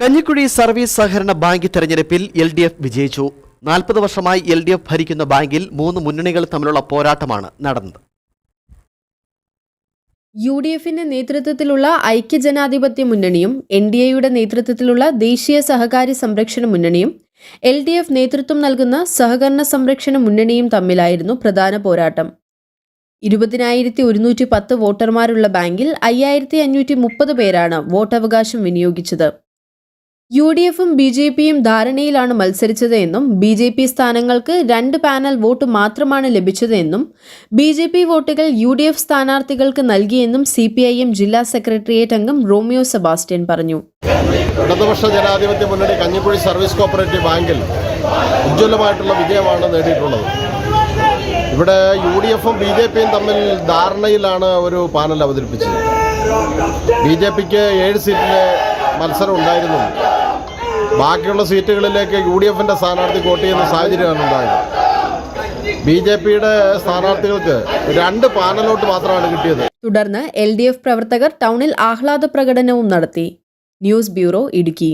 Kanjikuzhi service സഹകരണ bank തെരഞ്ഞെടുപ്പിൽ L D F വിജയിച്ചു. നാൽപ്പത് വർഷമായി എൽ ഡി എഫ് ഭരിക്കുന്ന ബാങ്കിൽ മൂന്ന് മുന്നണികൾ തമ്മിലുള്ള പോരാട്ടമാണ് നടന്നത്. യു ഡി എഫിന്റെ നേതൃത്വത്തിലുള്ള ഐക്യജനാധിപത്യ മുന്നണിയും എൻ ഡി എയുടെ നേതൃത്വത്തിലുള്ള ദേശീയ സഹകാരി സംരക്ഷണ മുന്നണിയും എൽ ഡി എഫ് നേതൃത്വം നൽകുന്ന സഹകരണ സംരക്ഷണ മുന്നണിയും തമ്മിലായിരുന്നു പ്രധാന പോരാട്ടം. ഇരുപതിനായിരത്തി ഒരുന്നൂറ്റി പത്ത് വോട്ടർമാരുള്ള ബാങ്കിൽ അയ്യായിരത്തി അഞ്ഞൂറ്റി മുപ്പത് പേരാണ് വോട്ടവകാശം വിനിയോഗിച്ചത്. യു ഡി എഫും ബി ജെ പിയും ധാരണയിലാണ് മത്സരിച്ചത് എന്നും ബി ജെ പി സ്ഥാനങ്ങൾക്ക് രണ്ട് പാനൽ വോട്ട് മാത്രമാണ് ലഭിച്ചതെന്നും ബി ജെ പി വോട്ടുകൾ യു ഡി എഫ് സ്ഥാനാർത്ഥികൾക്ക് നൽകിയെന്നും സി പി ഐ എം ജില്ലാ സെക്രട്ടേറിയറ്റ് അംഗം റോമിയോ സെബാസ്റ്റ്യൻ പറഞ്ഞു. ഇടതുപക്ഷ ജനാധിപത്യ മുന്നണി കഞ്ഞിക്കുഴി സർവീസ് കോപ്പറേറ്റീവ് ബാങ്കിൽ ഉജ്ജ്വലമായിട്ടുള്ള വിജയമാണ് നേടിയിട്ടുള്ളത്. ഇവിടെ യു ഡി എഫും ബി ജെ പിയും തമ്മിൽ ധാരണയിലാണ് ഒരു പാനൽ അവതരിപ്പിച്ചത്. ബി ജെ പിക്ക് ഏഴ് സീറ്റിലെ മത്സരം ഉണ്ടായിരുന്നു. ബാക്കിയുള്ള സീറ്റുകളിലേക്ക് യു ഡി എഫിന്റെ സ്ഥാനാർത്ഥി വോട്ട് ചെയ്യുന്ന സാഹചര്യമാണ് ഉണ്ടായത്. ബി ജെ പിയുടെ സ്ഥാനാർത്ഥികൾക്ക് രണ്ട് പാനലോട്ട് മാത്രമാണ് കിട്ടിയത്. തുടർന്ന് എൽ ഡി എഫ് പ്രവർത്തകർ ടൗണിൽ ആഹ്ലാദ പ്രകടനവും നടത്തി. News bureau Idukki.